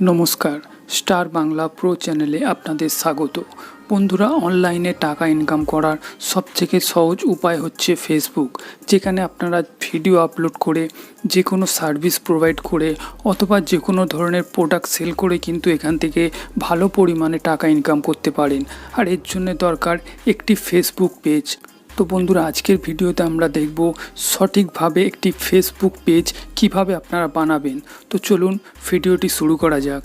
নমস্কার, star Bangla pro চ্যানেলে আপনাদের স্বাগত। বন্ধুরা, অনলাইনে টাকা ইনকাম করার সবথেকে সহজ উপায় হচ্ছে ফেসবুক যেখানে আপনারা ভিডিও আপলোড করে যে কোনো সার্ভিস প্রোভাইড করে অথবা যে কোনো ধরনের প্রোডাক্ট সেল করে কিন্তু এখান থেকে ভালো পরিমাণে টাকা ইনকাম করতে পারেন। আর এর জন্য দরকার একটি ফেসবুক পেজ তো বন্ধুরা, আজকের ভিডিওতে আমরা দেখব সঠিকভাবে একটি ফেসবুক পেজ কীভাবে আপনারা বানাবেন। তো চলুন ভিডিওটি শুরু করা যাক।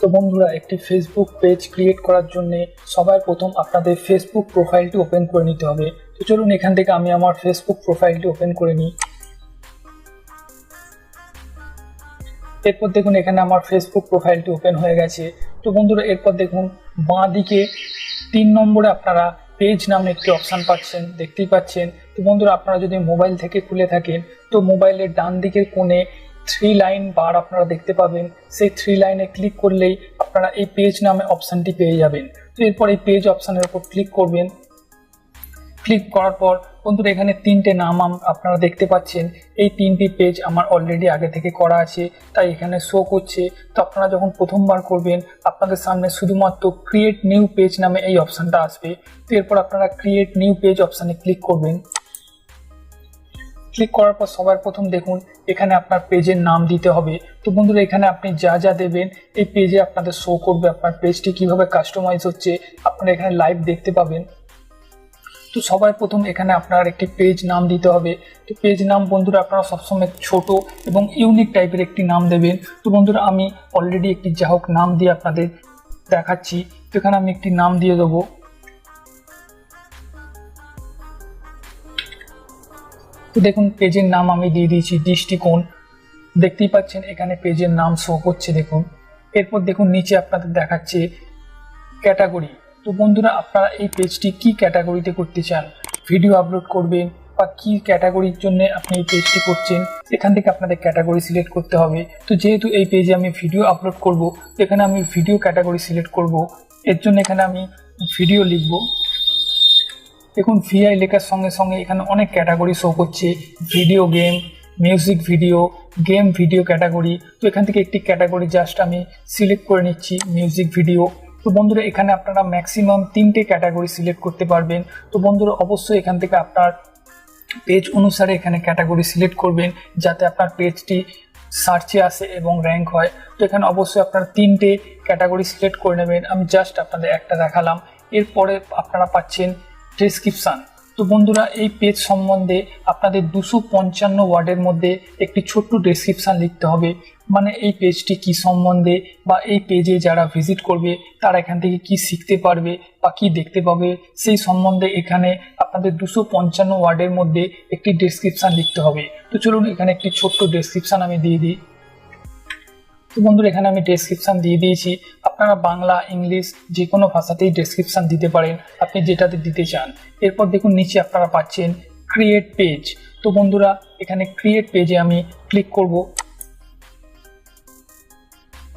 তো বন্ধুরা, একটি ফেসবুক পেজ ক্রিয়েট করার জন্য সবার প্রথম আপনাদের ফেসবুক প্রোফাইলটি ওপেন করে নিতে হবে। তো চলুন এখান থেকে আমি আমার ফেসবুক প্রোফাইলটি ওপেন করে নিই। এরপর দেখুন এখানে আমার ফেসবুক প্রোফাইলটি ওপেন হয়ে গেছে। তো বন্ধুরা, এরপর দেখুন বাঁ দিকে তিন নম্বরে আপনারা পেজ নামে একটি অপশান পাচ্ছেন, দেখতেই পাচ্ছেন। তো বন্ধুরা, আপনারা যদি মোবাইল থেকে খুলে থাকেন, তো মোবাইলের ডান দিকের কোণে থ্রি লাইন বার আপনারা দেখতে পাবেন। সেই থ্রি লাইনে ক্লিক করলেই আপনারা এই পেজ নামে অপশানটি পেয়ে যাবেন। তো এরপর এই পেজ অপশানের উপর ক্লিক করবেন। ক্লিক করার পর বন্ধুরা, এখানে তিনটে নাম আপনারা দেখতে পাচ্ছেন। এই তিনটি পেজ আমার অলরেডি আগে থেকে করা আছে, তাই এখানে শো করছে। তো আপনারা যখন প্রথমবার করবেন, আপনাদের সামনে শুধুমাত্র ক্রিয়েট নিউ পেজ নামে এই অপশানটা আসবে। তো এরপর আপনারা ক্রিয়েট নিউ পেজ অপশানে ক্লিক করবেন। ক্লিক করার পর সবার প্রথম দেখুন, এখানে আপনার পেজের নাম দিতে হবে। তো বন্ধুরা, এখানে আপনি যা যা দেবেন, এই পেজে আপনাদের শো করবে আপনার পেজটি কীভাবে কাস্টমাইজ হচ্ছে। আপনারা এখানে লাইভ দেখতে পাবেন। তো সবাই প্রথম এখানে আপনার একটি পেজ নাম দিতে হবে। তো পেজ নাম বন্ধুরা আপনারা সবসময় ছোট এবং ইউনিক টাইপের একটি নাম দেবেন। তো বন্ধুরা আমি অলরেডি একটি যা হোক নাম দিয়ে আপনাদের দেখাচ্ছি। তো এখানে আমি একটি নাম দিয়ে দেবো। তো দেখুন পেজের নাম আমি দিয়ে দিয়েছি দৃষ্টিকোণ। দেখতেই পাচ্ছেন এখানে পেজের নাম শো করছে, দেখুন। এরপর দেখুন, নিচে আপনাদের দেখাচ্ছে ক্যাটাগরি তো বন্ধুরা, আপনারা এই পেজটি কি ক্যাটাগরিতে করতে চান? ভিডিও আপলোড করবেন বা কি ক্যাটাগরির জন্য আপনি এই পেজটি করছেন? এখান থেকে আপনাদের ক্যাটাগরি সিলেক্ট করতে হবে। তো যেহেতু এই পেজে আমি ভিডিও আপলোড করব, এখানে আমি ভিডিও ক্যাটাগরি সিলেক্ট করব। এর জন্য এখানে আমি ভিডিও লিখব। দেখুন ভিআই লেখার সঙ্গে সঙ্গে এখানে অনেক ক্যাটাগরি শো করছে। Video game music video game video category তো এখান থেকে একটি ক্যাটাগরি জাস্ট আমি সিলেক্ট করে নিচ্ছি মিউজিক ভিডিও তো বন্ধুরা, এখানে আপনারা ম্যাক্সিমাম তিনটে ক্যাটাগরি সিলেক্ট করতে পারবেন। তো বন্ধুরা, অবশ্যই এখান থেকে আপনার পেজ অনুসারে এখানে ক্যাটাগরি সিলেক্ট করবেন, যাতে আপনার পেজটি সার্চে আসে এবং র্যাঙ্ক হয়। তো এখানে অবশ্যই আপনার তিনটে ক্যাটাগরি সিলেক্ট করে নেবেন। আমি জাস্ট আপনাদের একটা দেখালাম। এরপরে আপনারা পাচ্ছেন ডেসক্রিপশান তো বন্ধুরা, এই পেজ সম্বন্ধে আপনাদের দুশো পঞ্চান্ন ওয়ার্ডের মধ্যে একটি ছোট্ট ডেসক্রিপশান লিখতে হবে। মানে এই পেজটি কি সম্বন্ধে বা এই পেজে যারা ভিজিট করবে, তারা এখান থেকে কি শিখতে পারবে বা কি দেখতে পাবে, সেই সম্বন্ধে এখানে আপনাদের দুশো পঞ্চান্ন ওয়ার্ডের মধ্যে একটি ডেসক্রিপশান লিখতে হবে। তো চলুন এখানে একটি ছোট্ট ডেসক্রিপশান আমি দিয়ে দিই। তো বন্ধুরা, এখানে আমি ডেসক্রিপশন দিয়ে দিয়েছি। আপনারা বাংলা, ইংলিশ যে কোনো ভাষাতেই ডেসক্রিপশন দিতে পারেন, আপনি যেটাতে দিতে চান। এরপর দেখুন, নিচে আপনারা পাচ্ছেন ক্রিয়েট পেজ তো বন্ধুরা, এখানে ক্রিয়েট পেজে আমি ক্লিক করব।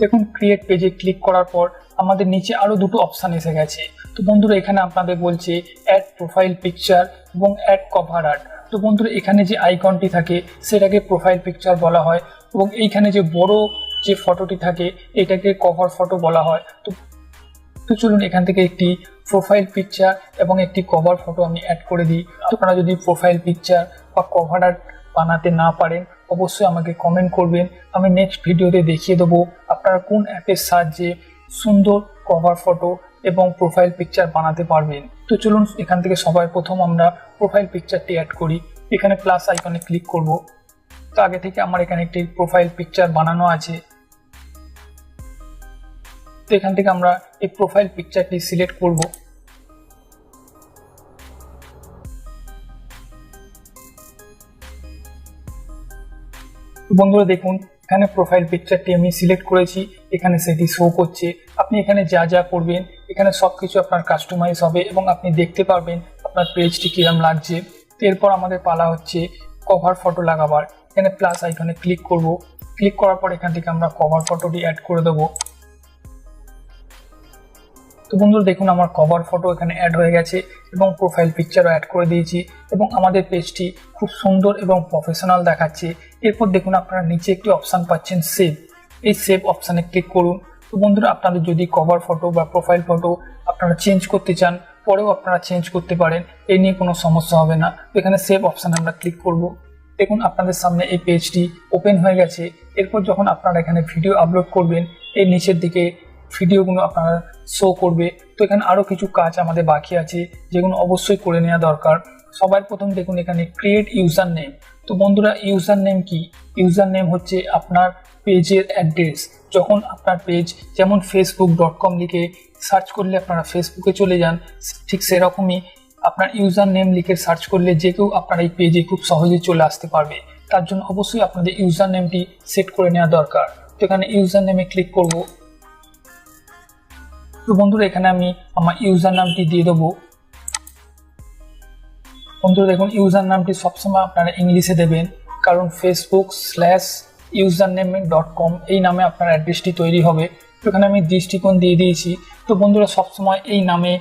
দেখুন ক্রিয়েট পেজে ক্লিক করার পর আমাদের নিচে আরও দুটো অপশান এসে গেছে। তো বন্ধুরা, এখানে আপনাদের বলছে অ্যাড প্রোফাইল পিকচার এবং অ্যাড কভার আর্ট তো বন্ধুরা, এখানে যে আইকনটি থাকে, সেটাকে প্রোফাইল পিকচার বলা হয় এবং এইখানে যে বড় যে ফটোটি থাকে, এটাকে কভার ফটো বলা হয়। তো তো চলুন এখান থেকে একটি প্রোফাইল পিকচার এবং একটি কভার ফটো আমি অ্যাড করে দিই। আপনারা যদি প্রোফাইল পিকচার বা কভার আর্ট বানাতে না পারেন, অবশ্যই আমাকে কমেন্ট করবেন। আমি নেক্সট ভিডিওতে দেখিয়ে দেবো আপনারা কোন অ্যাপের সাহায্যে সুন্দর কভার ফটো এবং প্রোফাইল পিকচার বানাতে পারবেন। তো চলুন এখান থেকে সবার প্রথম আমরা প্রোফাইল পিকচারটি অ্যাড করি। এখানে প্লাস আইকনে ক্লিক করব। তো আগে থেকে আমার এখানে একটি প্রোফাইল পিকচার বানানো আছে। তো এখান থেকে আমরা এই প্রোফাইল পিকচারটি সিলেক্ট করব। বন্ধুরা দেখুন, এখানে প্রোফাইল পিকচারটি আমি সিলেক্ট করেছি, এখানে সেটি শো করছে। আপনি এখানে যা যা করবেন, এখানে সব কিছু আপনার কাস্টমাইজ হবে এবং আপনি দেখতে পারবেন আপনার পেজটি কিরম লাগছে। এরপর আমাদের পালা হচ্ছে কভার ফটো লাগাবার। এখানে প্লাস আইকনে ক্লিক করব। ক্লিক করার পর এখান থেকে আমরা কভার ফটোটি অ্যাড করে দেবো। তো বন্ধুরা দেখুন, আমার কভার ফটো এখানে অ্যাড হয়ে গেছে এবং প্রোফাইল পিকচারও অ্যাড করে দিয়েছি এবং আমাদের পেজটি খুব সুন্দর এবং প্রফেশনাল দেখাচ্ছে। এরপর দেখুন, আপনারা নিচে একটি অপশান পাচ্ছেন সেভ এই সেভ অপশানে ক্লিক করুন। তো বন্ধুরা, আপনাদের যদি কভার ফটো বা প্রোফাইল ফটো আপনারা চেঞ্জ করতে চান, পরেও আপনারা চেঞ্জ করতে পারেন, এই নিয়ে কোনো সমস্যা হবে না। এখানে সেভ অপশানে আমরা ক্লিক করব। দেখুন, আপনাদের সামনে এই পেজটি ওপেন হয়ে গেছে। এরপর যখন আপনারা এখানে ভিডিও আপলোড করবেন, এই নিচের দিকে ভিডিওগুলো আপনারা শো করবে। তো এখানে আরও কিছু কাজ আমাদের বাকি আছে, যেগুলো অবশ্যই করে নেওয়া দরকার। সবার প্রথম দেখুন এখানে ক্রিয়েট ইউজার নেম তো বন্ধুরা ইউজার নেম কি? ইউজার নেম হচ্ছে আপনার পেজের অ্যাড্রেস যখন আপনার পেজ যেমন ফেসবুক ডট কম লিখে সার্চ করলে আপনারা ফেসবুকে চলে যান, ঠিক সেরকমই আপনার ইউজার নেম লিখে সার্চ করলে যে কেউ আপনার এই পেজে খুব সহজেই চলে আসতে পারবে। তার জন্য অবশ্যই আপনাদের ইউজার নেমটি সেট করে নেওয়া দরকার। তো এখানে ইউজার নেমে ক্লিক করব। তো বন্ধুরা, এখানে আমি আমার ইউজার নামটি দিয়ে দেবো। বন্ধুরা, দেখুন ইউজার নামটি সবসময় আপনারা ইংলিশে দেবেন, কারণ Facebook slash user name dot com এই নামে আপনার অ্যাড্রেসটি তৈরি হবে। তো এখানে আমি দৃষ্টিকোণ দিয়ে দিয়েছি। তো বন্ধুরা, সবসময় এই নামে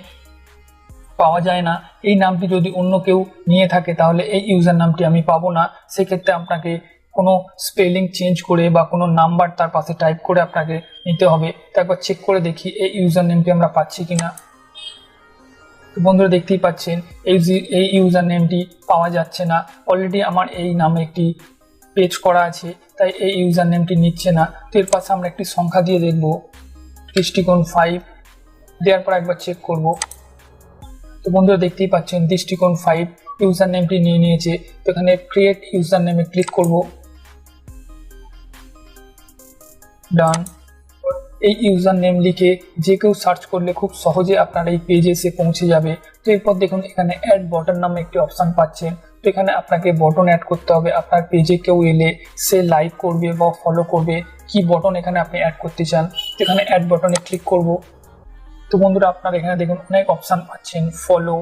পাওয়া যায় না। এই নামটি যদি অন্য কেউ নিয়ে থাকে, তাহলে এই ইউজার নামটি আমি পাবো না। সেক্ষেত্রে আপনাকে কোনো স্পেলিং চেঞ্জ করে বা কোনো নাম্বার তার পাশে টাইপ করে আপনাকে নিতে হবে। তো একবার চেক করে দেখি এই ইউজার নেমটি আমরা পাচ্ছি কিনা। তো বন্ধুরা দেখতেই পাচ্ছেন, এই এই ইউজার নেমটি পাওয়া যাচ্ছে না। অলরেডি আমার এই নামে একটি পেজ করা আছে, তাই এই ইউজার নেমটি নিচ্ছে না। তো এর পাশে আমরা একটি সংখ্যা দিয়ে দেখব, দৃষ্টিকোণ ফাইভ দেওয়ার পর একবার চেক করব। তো বন্ধুরা দেখতেই পাচ্ছেন, দৃষ্টিকোণ ফাইভ ইউজার নেমটি নিয়ে নিয়েছে। তো এখানে ক্রিয়েট ইউজার নেমে ক্লিক করব। ডান এই ইউজার নেম লিখে যে কেউ সার্চ করলে খুব সহজে আপনার এই পেজে এসে পৌঁছে যাবে। তো এরপর দেখুন, এখানে অ্যাড বটন নামে একটি অপশান পাচ্ছেন তো এখানে আপনাকে বটন অ্যাড করতে হবে। আপনার পেজে কেউ এলে সে লাইক করবে বা ফলো করবে। কি বটন এখানে আপনি অ্যাড করতে চান? তো এখানে অ্যাড বটনে ক্লিক করব। তো বন্ধুরা, আপনারা এখানে দেখুন, অনেক অপশান পাচ্ছেন। Follow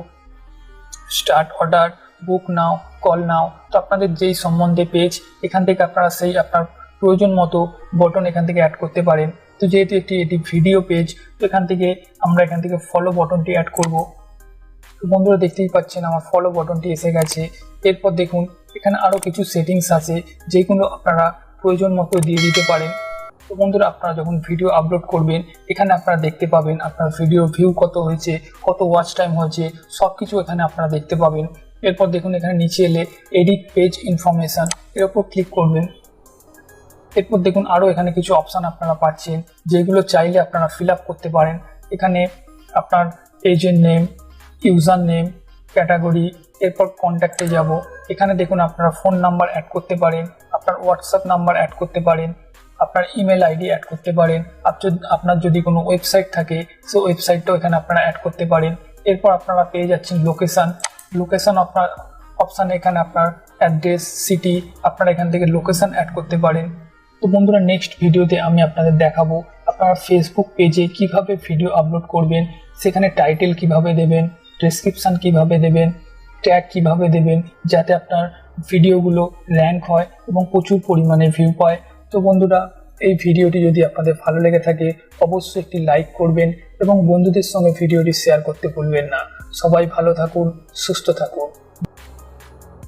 start order book now call now তো আপনাদের যেই সম্বন্ধে পেজ এখান থেকে আপনারা সেই আপনার প্রয়োজন মতো বটন এখান থেকে অ্যাড করতে পারেন। তো যেহেতু একটি এটি ভিডিও পেজ তো এখান থেকে আমরা এখান থেকে ফলো বটনটি অ্যাড করব। তো বন্ধুরা দেখতেই পাচ্ছেন আমার ফলো বটনটি এসে গেছে। এরপর দেখুন, এখানে আরও কিছু সেটিংস আছে, যেগুলো আপনারা প্রয়োজন মতো দিয়ে দিতে পারেন। তো বন্ধুরা, আপনারা যখন ভিডিও আপলোড করবেন, এখানে আপনারা দেখতে পাবেন আপনার ভিডিও ভিউ কত হয়েছে, কত ওয়াচ টাইম হয়েছে সব কিছু এখানে আপনারা দেখতে পাবেন। এরপর দেখুন, এখানে নিচে এলে এডিট পেজ ইনফরমেশন এর উপর ক্লিক করবেন। এরপর দেখুন আরও এখানে কিছু অপশান আপনারা পাচ্ছেন, যেগুলো চাইলে আপনারা ফিল আপ করতে পারেন। এখানে আপনার পেজের নেম ইউজার নেম ক্যাটাগরি এরপর কন্ট্যাক্টে যাব। এখানে দেখুন আপনারা ফোন নাম্বার অ্যাড করতে পারেন, আপনার হোয়াটসঅ্যাপ নাম্বার অ্যাড করতে পারেন, আপনার ইমেল আইডি অ্যাড করতে পারেন, আপ আপনার যদি কোনো ওয়েবসাইট থাকে সে ওয়েবসাইটটাও এখানে আপনারা অ্যাড করতে পারেন। এরপর আপনারা পেয়ে যাচ্ছেন লোকেশান লোকেশান আপনার অপশান এখানে আপনার অ্যাড্রেস সিটি আপনারা এখান থেকে লোকেশান অ্যাড করতে পারেন। তো বন্ধুরা নেক্সট ভিডিওতে আমি আপনাদের দেখাবো আপনারা ফেসবুক পেজে কীভাবে ভিডিও আপলোড করবেন, সেখানে টাইটেল কীভাবে দেবেন ডেসক্রিপশন কীভাবে দেবেন ট্যাগ কীভাবে দেবেন, যাতে আপনার ভিডিওগুলো র্যাঙ্ক হয় এবং প্রচুর পরিমাণে ভিউ পায়। তো বন্ধুরা, এই ভিডিওটি যদি আপনাদের ভালো লেগে থাকে, অবশ্যই একটি লাইক করবেন এবং বন্ধুদের সঙ্গে ভিডিওটি শেয়ার করতে ভুলবেন না। সবাই ভালো থাকুন, সুস্থ থাকুন।